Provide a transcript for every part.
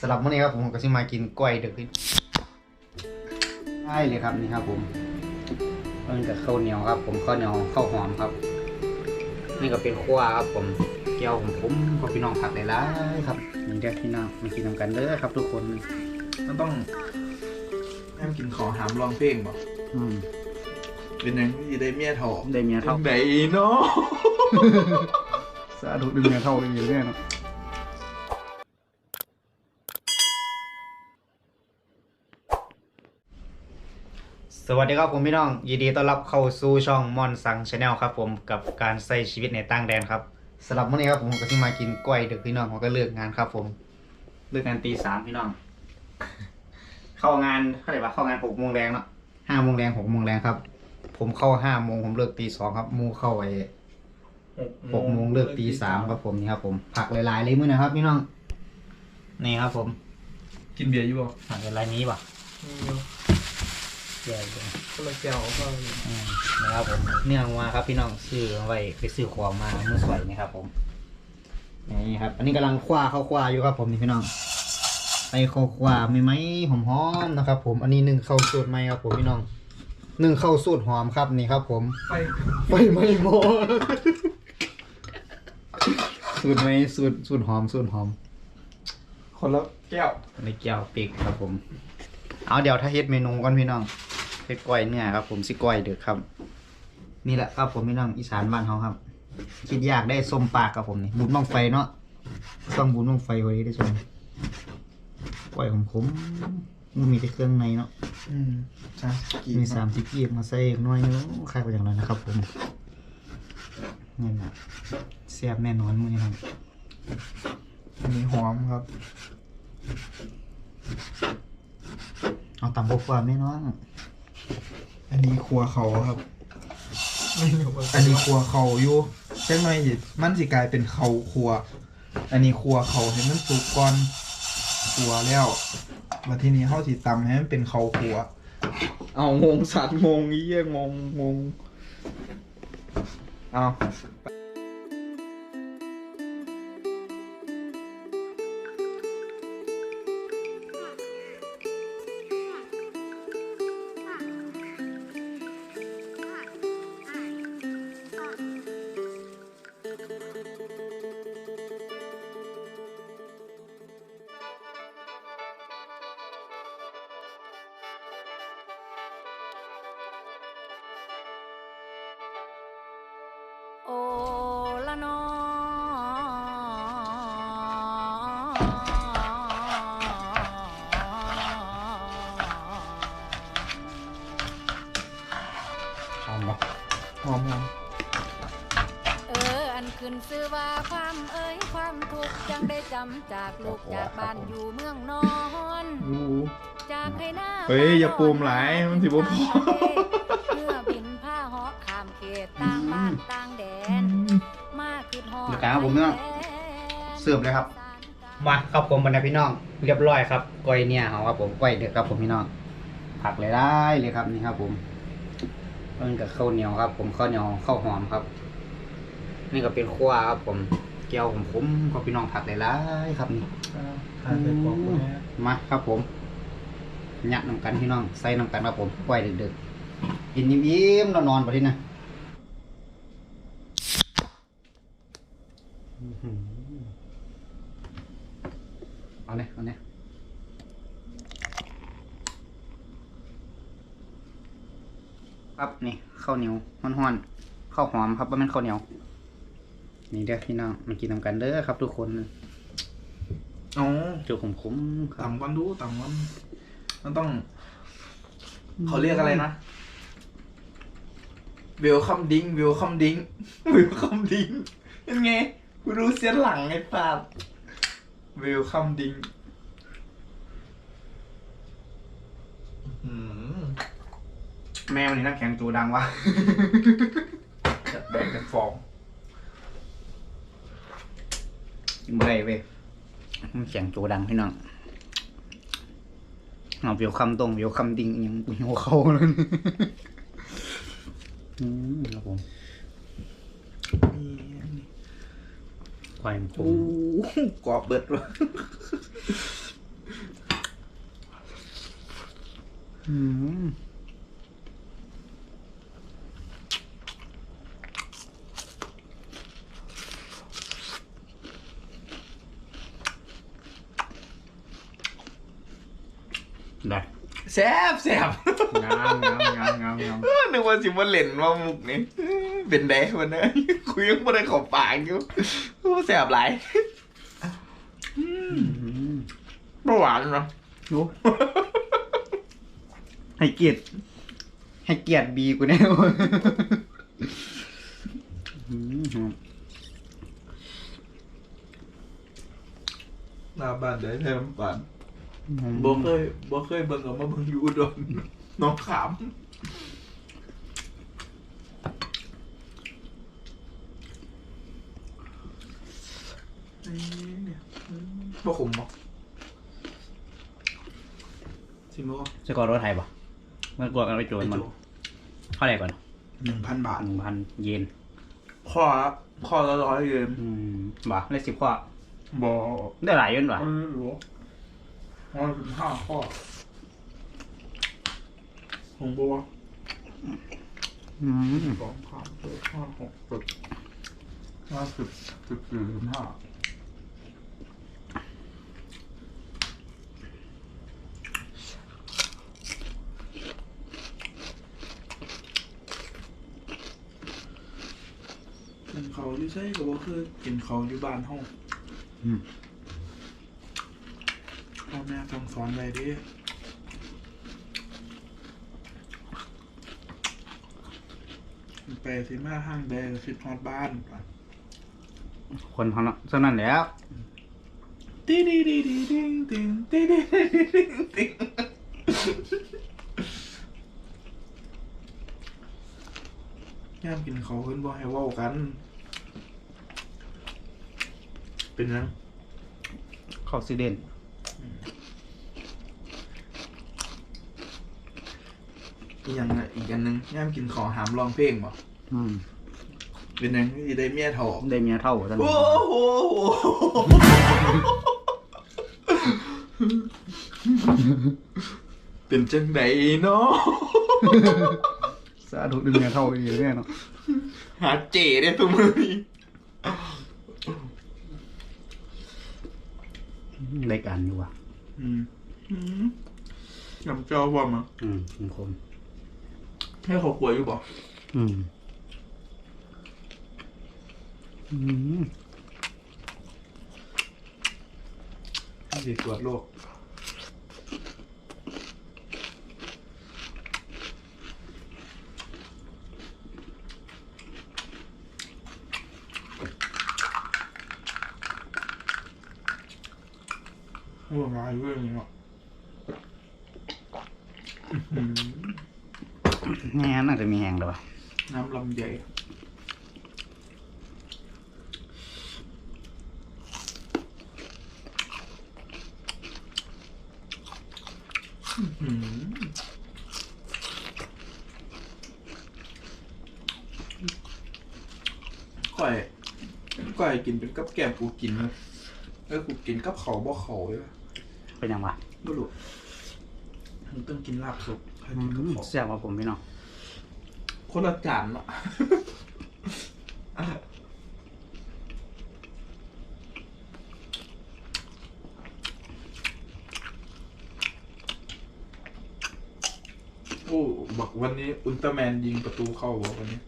สำหรับมื้อนี้ครับผมก็สิมากินกล้วยดึกใช่เลยครับนี่ครับผมมันกับข้าวเหนียวครับ ผมข้าวเหนียวข้าวหอมครับ นี่ก็เป็นขั้วครับ ผมเกี๊ยวผมผมก็พี่น้องผักได้หลายครับนี่เด้อพี่น้องมากินนำกันเด้อครับ ทุกคนมันต้องให้มันกินของหามลองเพลงบ่อืมเป็นยังที่ได้เมียถอได้เมียเท่าไหนเนาะ สาธุได้เมียเท่าได้เมียแน่เนาะ สวัสดีครับผมพี่น้อง ยินดีต้อนรับเข้าสู่ช่องมอนสังชาแนลครับผมกับการใช้ชีวิตในต่างแดนครับสำหรับมื้อนี้ครับผมก็สิมากินกล้วยดึกพี่น้องผมก็เลิกงานครับผมเลิกงานตีสามพี่น้อง เข้างานเท่าไหร่วะเข้างานหกโมงแรงเนาะห้าโมงแรงหกโมงแรงครับ ผมเข้าห้าโมงผมเลิกตีสองครับหมูเข้าไอ้หกโมงเลิกตีสามครับผมนี่ครับผมผักหลายๆเลยมื้อนะครับพี่น้องนี่ครับผม กินเบียร์อยู่บ่ผักหลายๆนี้ป่ะมีอยู่เดี๋ยวเดี๋ยวคนละแก้วก็อืมนะครับผมเนื่องมาครับพี่น้องซื้อไว้ไปซื้อของมาเมื่อสวยนี่ครับผมนี่ครับ อันนี้กำลังคว้าเข้าคว้าอยู่ครับผมนี่พี่น้องไปเข้าคว้าไม่ไหมหอมๆนะครับ ผมอันนี้หนึ่งเข้าสูตรไหมครับผมพี่น้องหนึ่งเข้าสูตรหอมครับนี่ครับ ผม ไปไฟไหม้หมดสูตรไหมสูตรสูตรหอมสูตรหอมคนละแก้วในแก้วปีกครับผม เอาเดี๋ยวถ้าเฮ็ดเมนูก่อนพี่น้อง เฮ็ดก้อยเนื้อครับ ผมสิก้อยเดือครับ นี่แหละครับผมพี่น้องอีสานบ้านเขาครับ คิดอยากได้ส้มปากครับผมนี่บุญบังไฟเนาะต้องบุญบังไฟไว้ได้ชมก้อยของผมมันมีแต่เครื่องในเนาะอืมจ้ากี่มีสามสิบกีบมาใส่อีกหน้อยนึงคล้ายไปอย่างนั้นนะครับ ผมนี่นะเสียบแน่นอนมื้อนี้ครับอันนี้หอมครับ เอาตำบกความแน่นอน อันนี้ครัวเขาครับ อันนี้ครัวเขาอยู่จังหน่อยสิมันสิกลายเป็นเขาครัว อันนี้ครัวเขาให้มันสุกก่อนครัวแล้วมาทีนี้เขาสิตำให้มันเป็นเขาครัว เอางงสัตว์งงเยี่ยงงงงเอา หอมปะหอมหอมเออ อันขึ้นซื้อว่าความเอ้ยความทุกข์จังได้จำจากลูกจากบ้านอยู่เมืองนอนรู้ จากให้หน้าเฮ้ยอย่าปูมหลายมันสิบ่พอ เมื่อบินผ้าเหาะข้ามเขตต่างบ้านต่างแดน มาขึ้นหอด เดี๋ยวกันครับผมเนาะเสิร์ฟเลยครับ มาครับผมบรรดาพี่น้องเรียบร้อยครับก้อยเนี่ยเขาครับผมก้อยเด็กครับผมพี่น้องผักหลายๆเลยครับนี่ครับ ผมมันกับข้าวเหนียวครับ ผมข้าวเหนียวข้าวหอมครับ นี่ก็เป็นขั้วครับ ผมเกี๊ยวผมผมก็พี่น้องผักหลายๆครับนี่ทานไปกว่าคนนี้มาครับผมยัดน้ำกันพี่น้องใส่น้ำกันครับผมปล่อยดึกๆกินยิ้มๆนอนๆไปที่นะอื้อหือ เอาเนี่ยเอาเนี่ยครับนี่ข้าวเหนียวห้อนๆข้าวหอมครับว่ามันข้าวเหนียว นี่เด้อพี่น้องมากินนำกันเด้อครับ ทุกคนอ๋อจุกขมคุ้มๆครับต่ำก่อนดูต่ำก่อนมันต้อง เขาเรียกอะไรนะเวลคัมดิ้งเวลคัมดิ้งเวลคัมดิ้งเป็นไงกูรู้เสียนหลังไอ้ปาด เวลคัมดิ้งอืมแม่วันนี้น้ำแข็งจูดังวะจัดแบกเป็นฟองกินบ่ได้เว้ยน้ำแข็งจูดังพี่น้องเอาเวียวคำตรงเวียวคำดิงอิหยังปุยหัวเขาเลยอืมครับผม ควายมันจมกรอบเบิดวะอืมได้แซ่บแซ่บงามงามงามงามงามนึกว่าสิมาเล่นว่ามุกนี่เป็นแดงวันนี้คุยยังไม่ได้ขอบปากอยู่ แซ่บหลายเบาหวานเนาะโอ้ให้เกียรติให้เกียรติบีกูแน่อืมหน้าบ้านได้แทน้ำปานอืมบ่เคยบ่เคยเบิ่งกับมาเบิ่งอยู่อุดรน้องขามนี่เนี่ยอืม บ่ขมบ่ชิมบ่สกอร์รถไทยปะมันกลัวกันไปโจรมันเท่าไหร่ก่อนหนึ่งพันบาทหนึ่งพันเยนข้อละข้อละร้อยเยนอืมบ่เลขสิบข้อบ่ได้หลายเยนว่ะไม่รู้ร้อยสิบห้าข้อของบัวอืมสองสามสี่ห้าหกเจ็ดห้าสิบสิบสี่สิบห้า นี้ใช่ก็บ่คือกินเขาอยู่บ้านห้องอืม พ่อแม่ต้องสอนไว้ดิไปสิมาห้างแดงสิฮอดบ้านคนเขาเนาะเท่านั้นแหล้วตีดีดีดีดิงติงตีดีดีดิงติงย่ามกินเขาขึ้นบ่ให้เว้ากัน เป็นยังเข้าซิเดนอีกอย่างน่ะอีกอันหนึงย่ามกินขอหามร้องเพลงบ่อืมเป็นยังที่ได้เมียเถอได้เมียเท่าท่านโอ้โหเป็นจังไดเนาะสาธุได้เมียเท่าดีแน่เนาะหาเจ๋ได้ตัวมือนี้ เล็กอันอยู่ว่ะ อืมอืมยำเจ้าว่ามาอืมคมคมให้เขาป่วยอยู่บ่อืม อืมดีตรวจโรคโอ้มาเรื่องนี้เนาะอื้อหือ แง่น่าจะมีแหงแล้วว่ะ น้ำลำใหญ่อื้อหือก่อยก่อยกินเป็นกับแกมกูกินเลยเออกูกินกับเขาบ่เขาเลยเป็นยังวะบ่รู้มึงต้องกินลาบสุกให้อืกินกับมเขา เสียบว่าผมพี่น้อง คนละจานเนาะโอ้บอกวันนี้ อุลตร้าแมนยิงประตูเข้าบอกวันนี้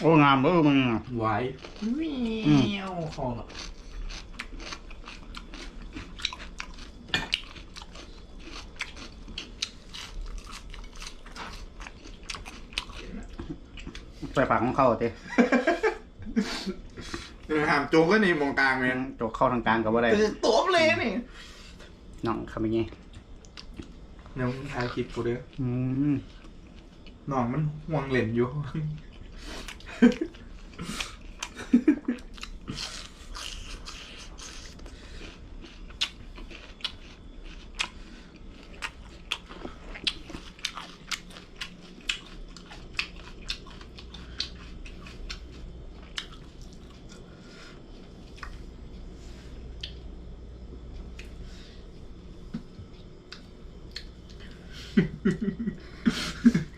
โอ้งามเออมึงอะไว้อืมเมียวเข้าเนาะ ใส่ปากของเขาเต้เออหามโจงก็นี่มองกลางเลยจกเข้าทางกลางกับว่าได้คือตัวเลยนี่น้องคำยังไงเดี๋ยวมึงถ่ายคลิปกูเด้ออืมน้องมันห่วงเหล่นอยู่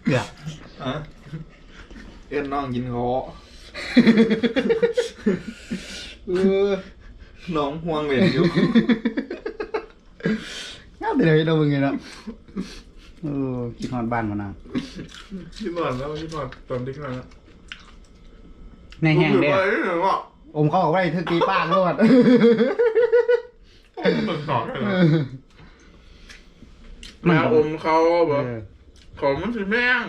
เกือบอะเอ็นน้องกินเขาเออน้องห่วงเหรียญอยู่งามเลยเราเป็นไงเนาะเออคิดฮอดบ้านมานานที่นอนแล้วที่นอนตอนที่นอนแล้วในแห้งเด้ไปหรือ ว่าอมเข้าออกไปถึงตีปากรวดมันต่อกันแล้วแม่อมเขาแบบเออของมันคือแม่ง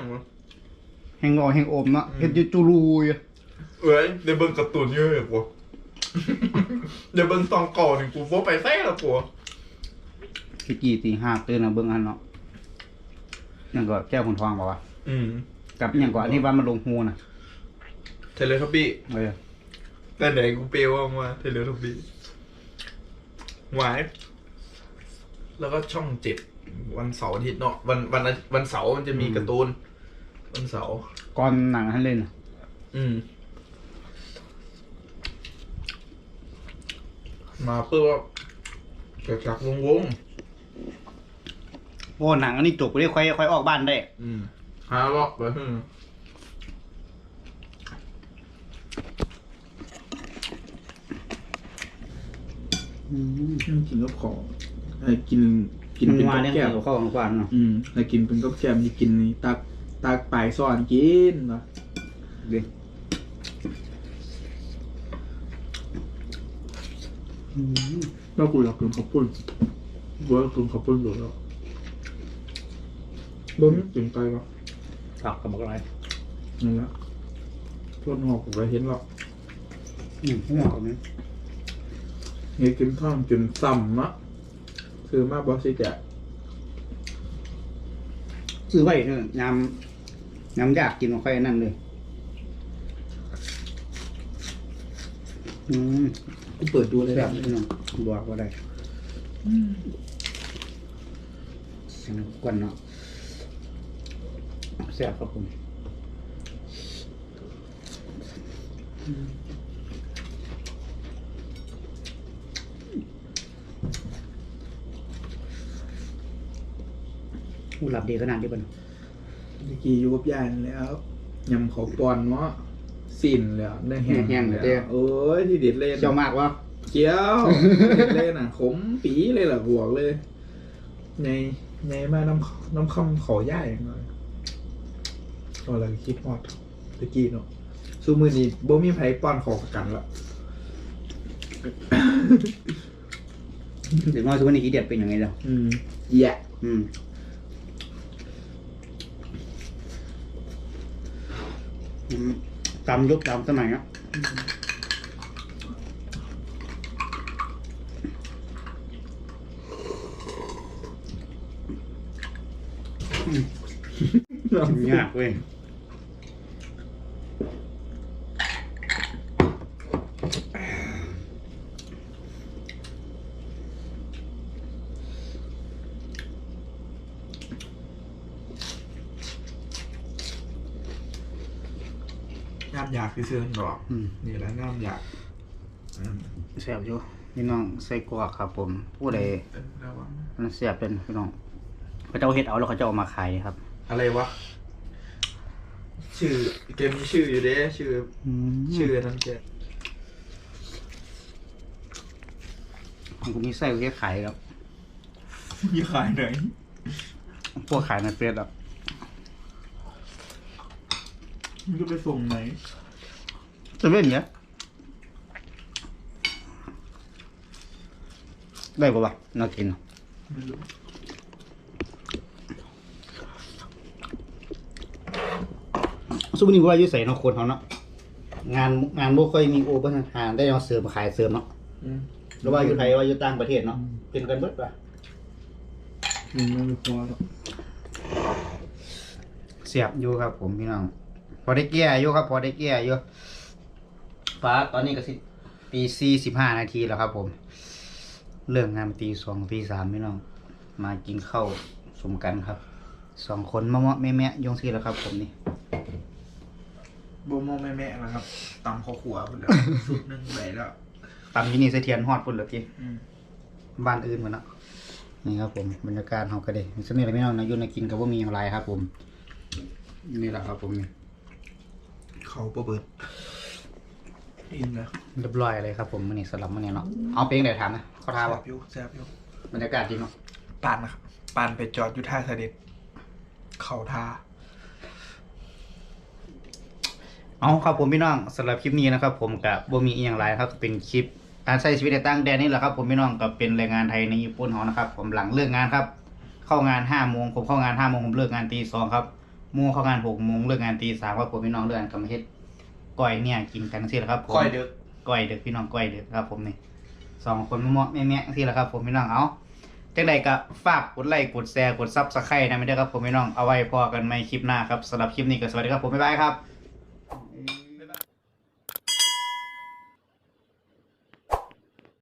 แห้งออกแห้งอมเนาะเฮ็ดอยู่จูรูอยู่เอ้ยเดี๋ยวเบิ่งการ์ตูนเยอะเลยกูเดี๋ยวเบิ่งตองก่อนนี่กูโฟไปแท้ละกูพี่กี่ตีห้าตื่นมาเบิ่งอันเนาะนั่นก็แก้วขุนทองบอกว่าอืมกับอหย่างก่อนที่ว่ามันลงฮูน่ะเทเลทับบี้เออแต่ไหนกูเปลว่ามาเทเลทับบี้หวายแล้วก็ช่องเจ็ด วันเสาร์อาทิตย์เนาะวันวันอาวันเสาร์มันจะมีการ์ตูน วันเสาร์ก่อนหนังให้เล่นน่ะอืม มาเพื่อว่าเกิดจากวงวงโอ้หนังอันนี้จบไปได้ค่อยค่อยออกบ้านได้อืมหาเลาะไปอืม กินกับของให้กิน กินมันเป็นมากับเนี่ยแก้มเข้าของกวานเนาะอืมให้กินเป็นกับแก้มที่กินนี่ตักตักปลายซ้อนกินเนาะเด็กแล้วกูอยากกินข้าวปุ้นกูอยากกินข้าวปุ้นอยู่แล้วบ่มีกินไปวะผักกับอะไรนั่นแหละทวดหอกผมก็เห็นหรอกอืมหัวกับนี้เฮ้ยกินข้าวกินซ้ำมะ ซื้อมาบอสิแกะซื้อไว้เถอะยำยำอยากกินค่อยนั่นเลย อืมกูเปิดดูเลยแซ่แบบบพี่น้องบอกว่าได้เสียงกวนเนาะแซ่บครับผม อู้หลับดีขนาดนี้ปะเนาะเมื่อกี้อยู่กับยายนั่นแหล้วยำเขาปอนเนาะสิ้นแล้วได้แห้งแล้วโอ้ยที่เด็ดเลยนะเจ้ามากวะเกี้ยวเด็ดเลยน่ะขมปีเลยล่ะบวกเลย ในในมาน้ำน้ำคำขอย่ายหน่อยเอาอะไรคิดฮอดตะกี้เนาะซูมือนี้บ่มีไผป้อนของกันละเด็กน้อยทุกวันนี้กี่เด็ดเป็นยังไงแล้วอืมแยะอืมอืม ตามยุคตามสมัยอะยากเว้ย อยากคือเสื้อหรอกอืม นี่แหละงามอยากอืมแซ่บอยู่พี่น้องใส่กรอกครับผม ผู้ใดเอ้ยระวังมันแซ่บเป็นพี่น้องเขาจะเอาเห็ดเอาแล้วเขาจะเอามาขายครับ อะไรวะ ชื่อเกมมีชื่ออยู่เด้ชื่อ ชื่อนั้นแกของกูมีไส้กูแค่ขายครับยี่ขายไหนพวกขายในเฟซอะมันก็ไปส่งไหน จะเป็นเนี้ยได้ปะวะน่ากินไม่รู้ซุปนี้ว่าอยู่ใส่เนาะคนเขาเนาะงานงานบ่ค่อยมีโอเปนหาได้มาเสริมขายเสริมเนาะอืมหรือว่าอยู่ไทยว่าอยู่ต่างประเทศเนาะเป็นกันเบิดปะมันไม่มีคอหรอกเสียบอยู่ครับผมพี่น้องพอได้แก้อยู่ครับ พอได้แก้อยู่ ฟ้าตอนนี้ก็สิตีสี่สิบห้านาทีแล้วครับผม เรื่องงานตีสองตีสามพี่น้อง มากินข้าวสมกันครับสองคนมะมะแม่แม่ยงซีแล้วครับ ผมนี่โบโมแม่แม่ๆนะครับตำข้าวขัวไปแล้วสุดหนึ่งไหลแล้วตามที่นี่เสถียรฮอดพุ่นเลยพี่อืมบ้านอื่นเหมือนเนาะนี่ครับผมบรรยากาศเฮาก็ได้สนิทพี่น้องนะอยู่ในกินกับว่ามีอย่างไรครับ ผม นี่แหละครับ ผมนี่เขาประเบิด อิ่มแล้วเรียบร้อยเลยครับผมมื้อนี้สำหรับมื้อนี้เนาะเอาเพลงได้ถามนะเขาทาแซ่ว่าบอยู่แซ่บอยู่บรรยากาศดีเนาะปานนะครับปานไปจอดอยู่ท่าเสด็จ เขาท่าเอาครับผมพี่น้องสำหรับคลิปนี้นะครับ ผมกับบ่มีอีกอย่างไรครับเป็นคลิปการใช้ชีวิตในต่างแดนนี่แหละครับ ผมพี่น้องกับเป็นแรงงานไทยในญี่ปุ่นเฮานะครับ ผมหลังเลิกงานครับ เข้างานห้าโมงผมเข้างานห้าโมงผมเลิกงานตีสองครับหมู่เข้างานหกโมงเลิกงานตีสามครับผมพี่น้องเลิกงานกำลังเฮ็ด ก้อยเนี่ยกินกันสิแหละครับผมก้อยเด็กก้อยเด็กพี่น้องก้อยเด็กครับผมนี่สองคนเหมาะๆแม่ๆสิแหละครับ ผมพี่น้องเอาจังใดก็ฝากกดไลค์กดแชร์กดซับสไครต์นะไม่ได้อครับผมพี่น้องเอาไว้พอกันใหม่คลิปหน้าครับสำหรับคลิปนี้ก็สวัสดีครับผมบ๊ายบายครับ